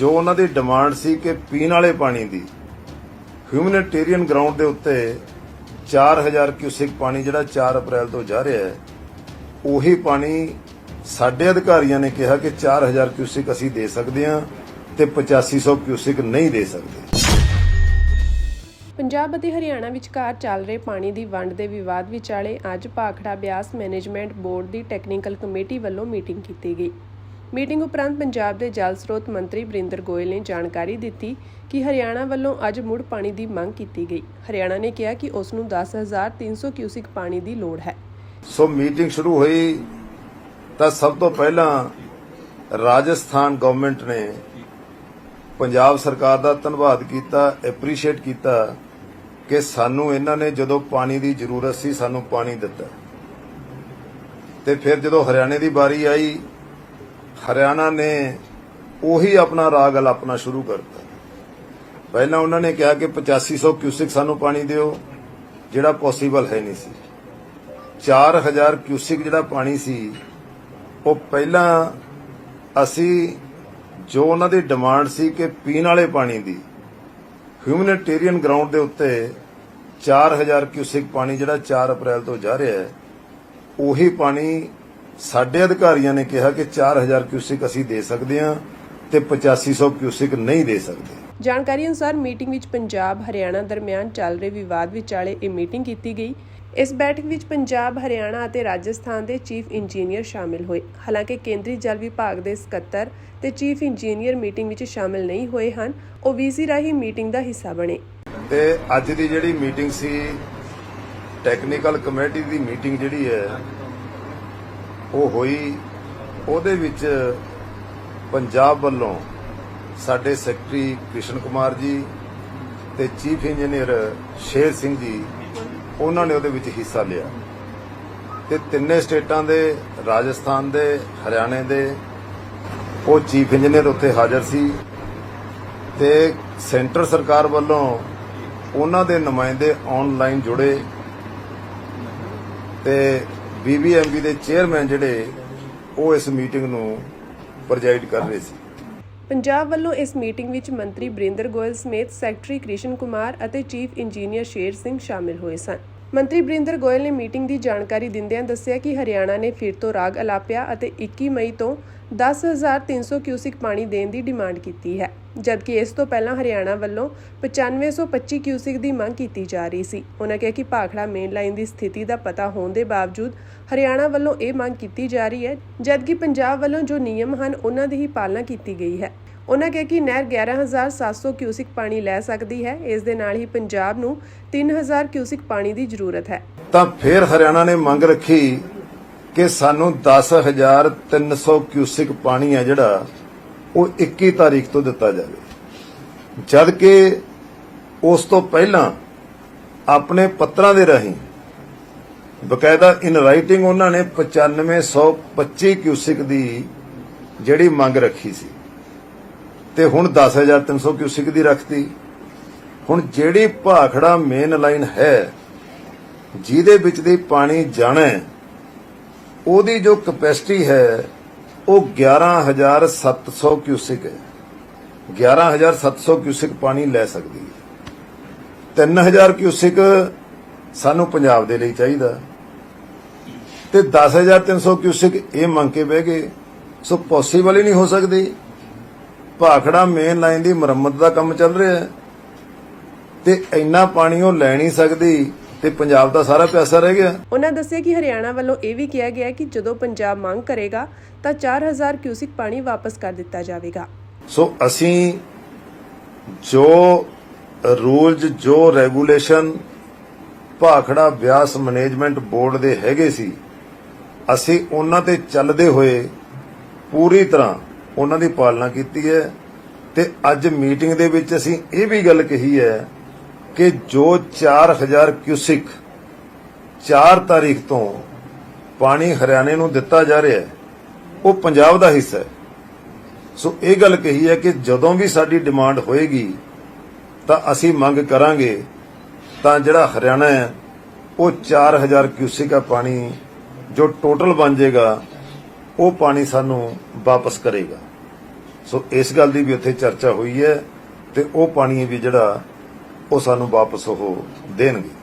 ਜੋ ਉਹਨਾਂ ਦੀ ਡਿਮਾਂਡ ਸੀ ਕਿ ਪੀਣ ਵਾਲੇ ਪਾਣੀ ਦੀ। ਹਿਊਮਨਿਟੇਰੀਅਨ ਗਰਾਊਂਡ ਦੇ ਉੱਤੇ 4000 ਕਿਊਸਿਕ ਪਾਣੀ ਜਿਹੜਾ 4 ਅਪ੍ਰੈਲ ਤੋਂ ਜਾ ਰਿਹਾ ਹੈ, ਉਹੀ ਪਾਣੀ ਸਾਡੇ ਅਧਿਕਾਰੀਆਂ ਨੇ ਕਿਹਾ ਕਿ 4000 ਕਿਊਸਿਕ ਅਸੀਂ ਦੇ ਸਕਦੇ ਹਾਂ ਤੇ 8500 ਕਿਊਸਿਕ ਨਹੀਂ ਦੇ ਸਕਦੇ। ਪੰਜਾਬ ਅਤੇ ਹਰਿਆਣਾ ਵਿਚਕਾਰ ਚੱਲ ਰਹੇ ਪਾਣੀ ਦੀ ਵੰਡ ਦੇ ਵਿਵਾਦ ਵਿਚਾਲੇ ਅੱਜ ਭਾਖੜਾ ਬਿਆਸ ਮੈਨੇਜਮੈਂਟ ਬੋਰਡ ਦੀ ਟੈਕਨੀਕਲ ਕਮੇਟੀ ਵੱਲੋਂ ਮੀਟਿੰਗ ਕੀਤੀ ਗਈ। ਮੀਟਿੰਗ ਉਪਰੰਤ ਪੰਜਾਬ ਦੇ ਜਲ ਸਰੋਤ ਮੰਤਰੀ ਬਰਿੰਦਰ ਗੋਇਲ ਨੇ ਜਾਣਕਾਰੀ ਦਿੱਤੀ ਕਿ ਹਰਿਆਣਾ ਵੱਲੋਂ ਅੱਜ ਮੁੜ ਪਾਣੀ ਦੀ ਮੰਗ ਕੀਤੀ ਗਈ। ਹਰਿਆਣਾ ਨੇ ਕਿਹਾ ਕਿ ਉਸ ਨੂੰ 10300 ਕਿਊਸਿਕ ਪਾਣੀ ਦੀ ਲੋੜ ਹੈ। ਸੋ ਮੀਟਿੰਗ ਸ਼ੁਰੂ ਹੋਈ ਤਾਂ ਸਭ ਤੋਂ ਪਹਿਲਾਂ ਰਾਜਸਥਾਨ ਗਵਰਨਮੈਂਟ ਨੇ ਪੰਜਾਬ ਸਰਕਾਰ ਦਾ ਧੰਨਵਾਦ ਕੀਤਾ ਐਪਰੀਸ਼ੀਏਟ ਕੀਤਾ ਕਿ ਸਾਨੂੰ ਇਹਨਾਂ ਨੇ ਜਦੋਂ ਪਾਣੀ ਦੀ ਜ਼ਰੂਰਤ ਸੀ ਸਾਨੂੰ ਪਾਣੀ ਦਿੱਤਾ। ਤੇ ਫਿਰ ਜਦੋਂ ਹਰਿਆਣੇ ਦੀ ਵਾਰੀ ਆਈ ਹਰਿਆਣਾ ਨੇ ਉਹੀ ਆਪਣਾ ਰਾਗ ਆਪਣਾ ਸ਼ੁਰੂ ਕਰਤਾ। ਪਹਿਲਾਂ ਉਹਨਾਂ ਨੇ ਕਿਹਾ ਕਿ 8500 ਕਿਊਸਿਕ ਸਾਨੂੰ ਪਾਣੀ ਦਿਓ, ਜਿਹੜਾ ਪੋਸੀਬਲ ਹੈ ਨਹੀਂ ਸੀ। 4000 ਕਿਊਸਿਕ ਜਿਹੜਾ ਪਾਣੀ ਸੀ, ਉਹ ਪਹਿਲਾਂ ਅਸੀਂ ਜੋ ਉਹਨਾਂ ਦੀ ਡਿਮਾਂਡ ਸੀ ਕਿ ਪੀਣ ਵਾਲੇ ਪਾਣੀ ਦੀ, ਹਿਊਮਨਿਟੇਰੀਅਨ ਗਰਾਊਂਡ ਦੇ ਉੱਤੇ 4000 ਕਿਊਸਿਕ ਪਾਣੀ ਜਿਹੜਾ 4 ਅਪ੍ਰੈਲ ਤੋਂ ਜਾ ਰਿਹਾ ਹੈ, ਉਹੀ ਪਾਣੀ ਸਾਡੇ ਅਧਿਕਾਰੀਆਂ ਨੇ ਕਿਹਾ ਕਿ 4000 ਕਿਊਸਿਕ ਅਸੀਂ ਦੇ ਸਕਦੇ ਹਾਂ ਤੇ 8500 ਕਿਊਸਿਕ ਨਹੀਂ ਦੇ ਸਕਦੇ। ਜਾਣਕਾਰੀ ਅਨੁਸਾਰ ਮੀਟਿੰਗ ਵਿੱਚ ਪੰਜਾਬ ਹਰਿਆਣਾ ਦਰਮਿਆਨ ਚੱਲ ਰਹੇ ਵਿਵਾਦ ਵਿਚਾਲੇ ਇਹ ਮੀਟਿੰਗ ਕੀਤੀ ਗਈ। ਇਸ ਬੈਠਕ ਵਿੱਚ ਪੰਜਾਬ ਹਰਿਆਣਾ ਅਤੇ ਰਾਜਸਥਾਨ ਦੇ ਚੀਫ ਇੰਜੀਨੀਅਰ ਸ਼ਾਮਿਲ ਹੋਏ। ਹਾਲਾਂਕਿ ਕੇਂਦਰੀ ਜਲ ਵਿਭਾਗ ਦੇ ਸਕੱਤਰ ਤੇ ਚੀਫ ਇੰਜੀਨੀਅਰ ਮੀਟਿੰਗ ਵਿੱਚ ਸ਼ਾਮਿਲ ਨਹੀਂ ਹੋਏ ਹਨ ਉਹ ਵੀਸੀ ਰਾਹੀਂ ਮੀਟਿੰਗ ਦਾ ਹਿੱਸਾ ਬਣੇ। ਤੇ ਅੱਜ ਦੀ ਜਿਹੜੀ ਮੀਟਿੰਗ ਸੀ ਟੈਕਨੀਕਲ ਕਮੇਟੀ ਦੀ ਮੀਟਿੰਗ ਜਿਹੜੀ ਹੈ ਉਹ ਹੋਈ, ਉਹਦੇ ਵਿੱਚ ਪੰਜਾਬ ਵੱਲੋਂ ਸਾਡੇ ਸੈਕਟਰੀ ਕ੍ਰਿਸ਼ਨ ਕੁਮਾਰ ਜੀ ਤੇ ਚੀਫ ਇੰਜੀਨੀਅਰ ਸ਼ੇਰ ਸਿੰਘ ਜੀ, ਉਹਨਾਂ ਨੇ ਉਹਦੇ ਵਿੱਚ ਹਿੱਸਾ ਲਿਆ। ਤੇ ਤਿੰਨੇ ਸਟੇਟਾਂ ਦੇ, ਰਾਜਸਥਾਨ ਦੇ, ਹਰਿਆਣੇ ਦੇ, ਉਹ ਚੀਫ ਇੰਜੀਨੀਅਰ ਉੱਥੇ ਹਾਜ਼ਰ ਸੀ ਤੇ ਸੈਂਟਰ ਸਰਕਾਰ ਵੱਲੋਂ ਉਹਨਾਂ ਦੇ ਨੁਮਾਇੰਦੇ ਆਨਲਾਈਨ ਜੁੜੇ ਤੇ ਬੀਬੀਐਮਬੀ ਦੇ ਚੇਅਰਮੈਨ ਜਿਹੜੇ, ਉਹ ਇਸ ਮੀਟਿੰਗ ਨੂੰ ਪ੍ਰੈਜ਼ਾਈਡ ਕਰ ਰਹੇ ਸੀ। ਪੰਜਾਬ ਵੱਲੋਂ ਇਸ ਮੀਟਿੰਗ ਵਿੱਚ ਮੰਤਰੀ ਬ੍ਰਿੰਦਰ ਗੋਇਲ ਸਮੇਤ ਸੈਕਟਰੀ ਕ੍ਰਿਸ਼ਨ ਕੁਮਾਰ ਅਤੇ ਚੀਫ ਇੰਜੀਨੀਅਰ ਸ਼ੇਰ ਸਿੰਘ ਸ਼ਾਮਿਲ ਹੋਏ ਸਨ। ਮੰਤਰੀ ਬਰਿੰਦਰ ਗੋਇਲ ਨੇ ਮੀਟਿੰਗ ਦੀ ਜਾਣਕਾਰੀ ਦਿੰਦਿਆਂ ਦੱਸਿਆ ਕਿ ਹਰਿਆਣਾ ਨੇ ਫਿਰ ਤੋਂ ਰਾਗ ਅਲਾਪਿਆ ਅਤੇ 21 ਮਈ ਤੋਂ 10300 ਕਿਊਸਿਕ ਪਾਣੀ ਦੇਣ ਦੀ ਡਿਮਾਂਡ ਕੀਤੀ ਹੈ, ਜਦਕਿ ਇਸ ਤੋਂ ਪਹਿਲਾਂ ਹਰਿਆਣਾ ਵੱਲੋਂ 9525 ਕਿਊਸਿਕ ਦੀ ਮੰਗ ਕੀਤੀ ਜਾ ਰਹੀ ਸੀ। ਉਹਨਾਂ ਕਿਹਾ ਕਿ ਭਾਖੜਾ ਮੇਨ ਲਾਈਨ ਦੀ ਸਥਿਤੀ ਦਾ ਪਤਾ ਹੋਣ ਦੇ ਬਾਵਜੂਦ ਹਰਿਆਣਾ ਵੱਲੋਂ ਇਹ ਮੰਗ ਕੀਤੀ ਜਾ ਰਹੀ ਹੈ, ਜਦਕਿ ਪੰਜਾਬ ਵੱਲੋਂ ਜੋ ਨਿਯਮ ਹਨ ਉਹਨਾਂ ਦੀ ਹੀ ਪਾਲਣਾ ਕੀਤੀ ਗਈ ਹੈ। ਉਹਨਾਂ ਕਿਹਾ ਕਿ ਨਹਿਰ 11700 ਕਿਊਸਿਕ ਪਾਣੀ ਲੈ ਸਕਦੀ ਹੈ। ਇਸ ਦੇ ਨਾਲ ਹੀ ਪੰਜਾਬ ਨੂੰ 3000 ਕਿਊਸਿਕ ਪਾਣੀ ਦੀ ਜ਼ਰੂਰਤ ਹੈ। ਤਾਂ ਫਿਰ ਹਰਿਆਣਾ ਨੇ ਮੰਗ ਰੱਖੀ ਕਿ ਸਾਨੂੰ 10300 ਕਿਊਸਿਕ ਪਾਣੀ ਹੈ ਜਿਹੜਾ ਉਹ 21 ਤਾਰੀਖ ਤੋਂ ਦਿੱਤਾ ਜਾਵੇ। ਜਦ ਕਿ ਉਸ ਤੋਂ ਪਹਿਲਾਂ ਆਪਣੇ ਪੱਤਰਾਂ ਦੇ ਰਾਹੀਂ ਬਕਾਇਦਾ ਇਨ ਰਾਈਟਿੰਗ ਉਹਨਾਂ ਨੇ 9525 ਕਿਊਸਿਕ ਦੀ ਜਿਹੜੀ ਮੰਗ ਰੱਖੀ ਸੀ। ਤੇ ਹੁਣ 10300 ਕਿਊਸਿਕ ਦੀ ਰੱਖਤੀ। ਹੁਣ ਜਿਹੜੀ ਭਾਖੜਾ ਮੇਨ ਲਾਈਨ ਹੈ, ਜਿਹਦੇ ਵਿੱਚ ਦੀ ਪਾਣੀ ਜਾਣਾ ਉਹਦੀ ਜੋ ਕਪੈਸਿਟੀ ਹੈ, ਉਹ 11700 ਕਿਊਸਿਕ ਹੈ। 11700 ਕਿਊਸਿਕ ਪਾਣੀ ਲੈ ਸਕਦੀ ਹੈ। 3000 ਕਿਊਸਿਕ ਸਾਨੂੰ ਪੰਜਾਬ ਦੇ ਲਈ ਚਾਹੀਦਾ। ਤੇ 10300 ਕਿਊਸਿਕ ਇਹ ਮੰਗ ਕੇ ਬਹਿ ਗਏ। ਸੋ ਪੋਸੀਬਲ ਹੀ ਨਹੀਂ ਹੋ ਸਕਦੀ। ਭਾਖੜਾ ਮੇਨ ਲਾਈਨ ਦੀ ਮੁਰੰਮਤ ਦਾ ਕੰਮ ਚੱਲ ਰਿਹਾ ਹੈ। ਤੇ ਇੰਨਾ ਪਾਣੀ ਉਹ ਲੈ ਨਹੀਂ ਸਕਦੀ ਤੇ ਪੰਜਾਬ ਦਾ ਸਾਰਾ ਪੈਸਾ ਰਹਿ ਗਿਆ। ਉਹਨਾਂ ਦੱਸਿਆ ਕਿ ਹਰਿਆਣਾ ਵੱਲੋਂ ਇਹ ਵੀ ਕਿਹਾ ਗਿਆ ਕਿ ਜਦੋਂ ਪੰਜਾਬ ਮੰਗ ਕਰੇਗਾ ਤਾਂ 4000 ਕਿਊਸਿਕ ਪਾਣੀ ਵਾਪਸ ਕਰ ਦਿੱਤਾ ਜਾਵੇਗਾ। ਸੋ ਅਸੀਂ ਜੋ ਰੂਲਸ ਜੋ regulation Bhakra Beas management board ਦੇ ਹੈਗੇ ਸੀ ਅਸੀਂ ਉਹਨਾਂ ਤੇ ਚੱਲਦੇ ਹੋਏ ਪੂਰੀ ਤਰ੍ਹਾਂ ਉਹਨਾਂ ਦੀ ਪਾਲਣਾ ਕੀਤੀ ਹੈ। ਤੇ ਅੱਜ ਮੀਟਿੰਗ ਦੇ ਵਿੱਚ ਅਸੀਂ ਇਹ ਵੀ ਗੱਲ ਕਹੀ ਹੈ ਕਿ ਜੋ 4000 ਕਿਊਸਿਕ 4 ਤਾਰੀਖ ਤੋਂ ਪਾਣੀ ਹਰਿਆਣੇ ਨੂੰ ਦਿੱਤਾ ਜਾ ਰਿਹਾ ਹੈ, ਉਹ ਪੰਜਾਬ ਦਾ ਹਿੱਸਾ ਹੈ। ਸੋ ਇਹ ਗੱਲ ਕਹੀ ਹੈ ਕਿ ਜਦੋਂ ਵੀ ਸਾਡੀ ਡਿਮਾਂਡ ਹੋਏਗੀ, ਤਾਂ ਅਸੀਂ ਮੰਗ ਕਰਾਂਗੇ ਤਾਂ ਜਿਹੜਾ ਹਰਿਆਣਾ ਹੈ, ਉਹ 4000 ਕਿਊਸਿਕ ਆ ਪਾਣੀ ਜੋ ਟੋਟਲ ਬਣ ਜਾਏਗਾ ਉਹ ਪਾਣੀ ਸਾਨੂੰ ਵਾਪਸ ਕਰੇਗਾ। ਸੋ ਇਸ ਗੱਲ ਦੀ ਵੀ ਉੱਥੇ ਚਰਚਾ ਹੋਈ ਹੈ ਤੇ ਉਹ ਪਾਣੀ ਵੀ ਜਿਹੜਾ ਉਹ ਸਾਨੂੰ ਵਾਪਸ ਉਹ ਦੇਣਗੇ।